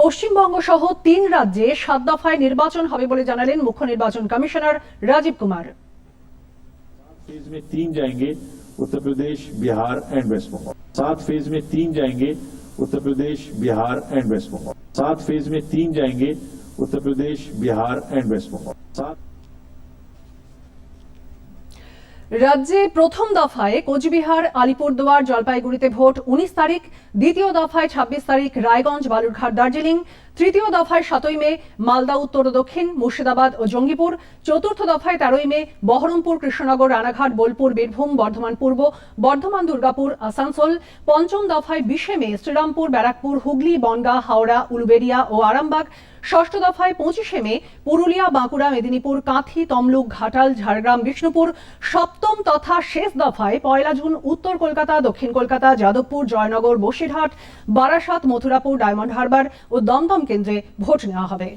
পশ্চিমবঙ্গ সহ তিন রাজ্যে সাত দফায় নির্বাচন হবে বলে জানালেন মুখ্য নির্বাচন কমিশনার রাজীব কুমার फेज में तीन जाएंगे उत्तर प्रदेश बिहार एंड वेस्ट बंगाल सात फेज में तीन जाएंगे उत्तर प्रदेश बिहार एंड वेस्ट बंगाल सात फेज में तीन जाएंगे उत्तर प्रदेश बिहार एंड वेस्ट बंगाल सात রাজ্যে প্রথম দফায় কোচবিহার, আলিপুরদুয়ার, জলপাইগুড়িতে ভোট উনিশ তারিখ, দ্বিতীয় দফায় ছাব্বিশ তারিখ, রায়গঞ্জ, বালুরঘাট, দার্জিলিং, তৃতীয় দফায় সাতই মে, মালদা, উত্তর ও দক্ষিণ, মুর্শিদাবাদ ও জঙ্গিপুর, চতুর্থ দফায় তেরোই মে, বহরমপুর, কৃষ্ণনগর, রানাঘাট, বোলপুর, বীরভূম, বর্ধমান পূর্ব, বর্ধমান, দুর্গাপুর, আসানসোল, পঞ্চম দফায় বিশে মে, শ্রীরামপুর, ব্যারাকপুর, হুগলি, বনগাঁ, হাওড়া উলুবেড়িয়া ও আরামবাগ ষষ্ঠ দফায় পঁচিশে মে, পুরুলিয়া, বাঁকুড়া, মেদিনীপুর, কাঁথি, তমলুক, ঘাটাল, ঝাড়গ্রাম, বিষ্ণুপুর, সপ্তম তথা শেষ দফায় পয়লা জুন, উত্তর কলকাতা, দক্ষিণ কলকাতা, যাদবপুর, জয়নগর, বসিরহাট, বারাসাত, মথুরাপুর, ডায়মন্ড হারবার ও দমদম কেন্দ্রে ভোট নেওয়া হবে।